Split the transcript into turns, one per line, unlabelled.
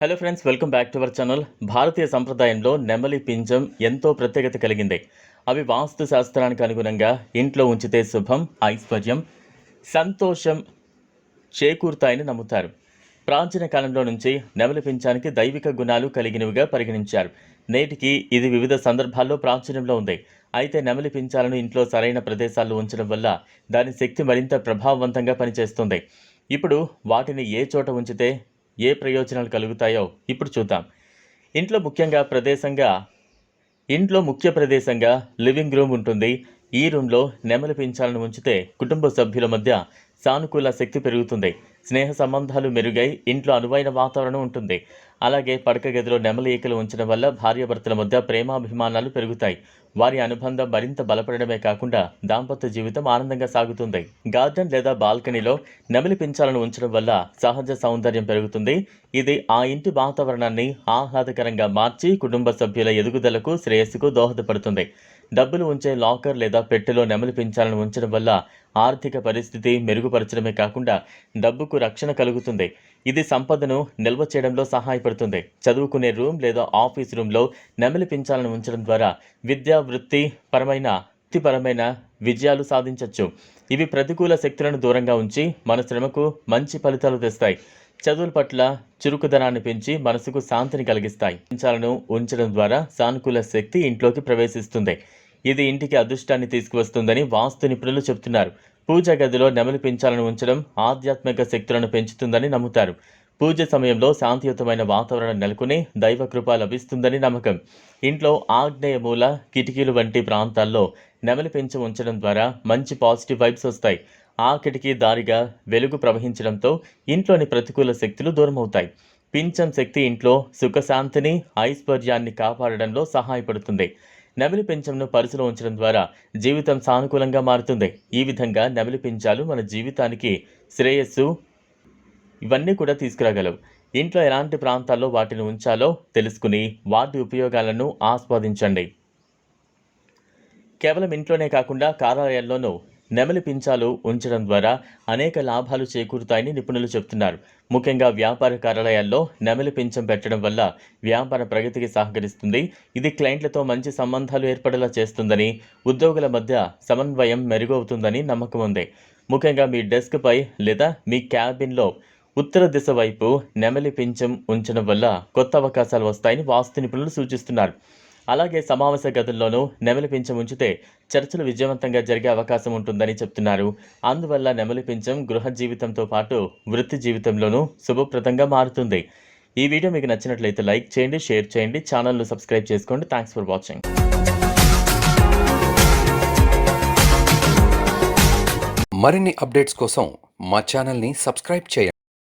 Hello friends welcome back to our channel భారతీయ సంప్రదాయంలో నెమలి పింఛం ఎంతో ప్రత్యేకత కలిగింది. అవి వాస్తు శాస్త్రానికి అనుగుణంగా ఇంట్లో ఉంచితే శుభం ఐశ్వర్యం సంతోషం చేకూరుతాయని నమ్ముతారు. ప్రాచీన కాలంలో నుంచి నెమలి పింఛానికి దైవిక గుణాలు కలిగినవిగా పరిగణించారు. నేటికి ఇది వివిధ సందర్భాల్లో ప్రాచుర్యంలో ఉంది. అయితే నెమలి పింఛాలను ఇంట్లో సరైన ప్రదేశాల్లో ఉంచడం వల్ల దాని శక్తి మరింత ప్రభావవంతంగా పనిచేస్తుంది. ఇప్పుడు వాటిని ఏ చోట ఉంచితే ఏ ప్రయోజనాలు కలుగుతాయో ఇప్పుడు చూద్దాం. ఇంట్లో ముఖ్యంగా ప్రదేశంగా ఇంట్లో ముఖ్య ప్రదేశంగా లివింగ్ రూమ్ ఉంటుంది. ఈ రూమ్లో నెమలి పింఛాలను ఉంచితే కుటుంబ సభ్యుల మధ్య సానుకూల శక్తి పెరుగుతుంది. స్నేహ సంబంధాలు మెరుగై ఇంట్లో అనువైన వాతావరణం ఉంటుంది. అలాగే పడక గదిలో నెమలి ఈకలు ఉంచడం వల్ల భార్యాభర్తల మధ్య ప్రేమాభిమానాలు పెరుగుతాయి. వారి అనుబంధం మరింత బలపడమే కాకుండా దాంపత్య జీవితం ఆనందంగా సాగుతుంది. గార్డెన్ లేదా బాల్కనీలో నెమలి పించాలను ఉంచడం వల్ల సహజ సౌందర్యం పెరుగుతుంది. ఇది ఆ ఇంటి వాతావరణాన్ని ఆహ్లాదకరంగా మార్చి కుటుంబ సభ్యుల ఎదుగుదలకు శ్రేయస్సుకు దోహదపడుతుంది. డబ్బులు ఉంచే లాకర్ లేదా పెట్టెలో నెమలి పింఛాలను ఉంచడం వల్ల ఆర్థిక పరిస్థితి మెరుగుపరచడమే కాకుండా డబ్బుకు రక్షణ కలుగుతుంది. ఇది సంపదను నిల్వ చేయడంలో సహాయపడుతుంది. చదువుకునే రూమ్ లేదా ఆఫీస్ రూమ్లో నెమలి పింఛాలను ఉంచడం ద్వారా విద్యా వృత్తి పరమైన వృత్తిపరమైన విజయాలు సాధించవచ్చు ఇవి ప్రతికూల శక్తులను దూరంగా ఉంచి మన శ్రమకు మంచి ఫలితాలు తెస్తాయి. చదువుల పట్ల చురుకుదనాన్ని పెంచి మనసుకు శాంతిని కలిగిస్తాయి. పింఛాలను ఉంచడం ద్వారా సానుకూల శక్తి ఇంట్లోకి ప్రవేశిస్తుంది. ఇది ఇంటికి అదృష్టాన్ని తీసుకువస్తుందని వాస్తు నిపుణులు చెబుతున్నారు. పూజ గదిలో నెమలి పెంచాలను ఉంచడం ఆధ్యాత్మిక శక్తులను పెంచుతుందని నమ్ముతారు. పూజ సమయంలో శాంతియుతమైన వాతావరణం నెలకొని దైవ కృప లభిస్తుందని నమ్మకం. ఇంట్లో ఆగ్నేయ మూల కిటికీలు వంటి ప్రాంతాల్లో నెమలి పెంచి ఉంచడం ద్వారా మంచి పాజిటివ్ వైబ్స్ వస్తాయి. ఆ కిటికీ దారిగా వెలుగు ప్రవహించడంతో ఇంట్లోని ప్రతికూల శక్తులు దూరమవుతాయి. పింఛం శక్తి ఇంట్లో సుఖశాంతిని ఐశ్వర్యాన్ని కాపాడడంలో సహాయపడుతుంది. నెమలి పింఛంను పరిధిలో ఉంచడం ద్వారా జీవితం సానుకూలంగా మారుతుంది. ఈ విధంగా నెమిలి పింఛాలు మన జీవితానికి శ్రేయస్సు ఇవన్నీ కూడా తీసుకురాగలవు. ఇంట్లో ఎలాంటి ప్రాంతాల్లో వాటిని ఉంచాలో తెలుసుకుని వాటి ఉపయోగాలను ఆస్వాదించండి. కేవలం ఇంట్లోనే కాకుండా కార్యాలయాల్లోనూ నెమలి పింఛాలు ఉంచడం ద్వారా అనేక లాభాలు చేకూరుతాయని నిపుణులు చెబుతున్నారు. ముఖ్యంగా వ్యాపార కార్యాలయాల్లో నెమలి పింఛం పెట్టడం వల్ల వ్యాపార ప్రగతికి సహకరిస్తుంది. ఇది క్లయింట్లతో మంచి సంబంధాలు ఏర్పడేలా చేస్తుందని ఉద్యోగుల మధ్య సమన్వయం మెరుగవుతుందని నమ్మకం ఉంది. ముఖ్యంగా మీ డెస్క్పై లేదా మీ క్యాబిన్లో ఉత్తర దిశ వైపు నెమలి పింఛం ఉంచడం వల్ల కొత్త అవకాశాలు వస్తాయని వాస్తు నిపుణులు సూచిస్తున్నారు. అలాగే సమావేశ గదుల్లోనూ నెమలి పింఛం ఉంచితే చర్చలు విజయవంతంగా జరిగే అవకాశం ఉంటుందని చెప్తున్నారు. అందువల్ల నెమలి పింఛం గృహ జీవితంతో పాటు వృత్తి జీవితంలోనూ శుభప్రదంగా మారుతుంది. ఈ వీడియో మీకు నచ్చినట్లయితే లైక్ చేయండి షేర్ చేయండి ఛానల్ను సబ్స్క్రైబ్ చేసుకోండి. థ్యాంక్స్ ఫర్ వాచింగ్
మరిన్ని అప్డేట్స్ కోసం మా ఛానల్ని సబ్స్క్రైబ్ చేయండి.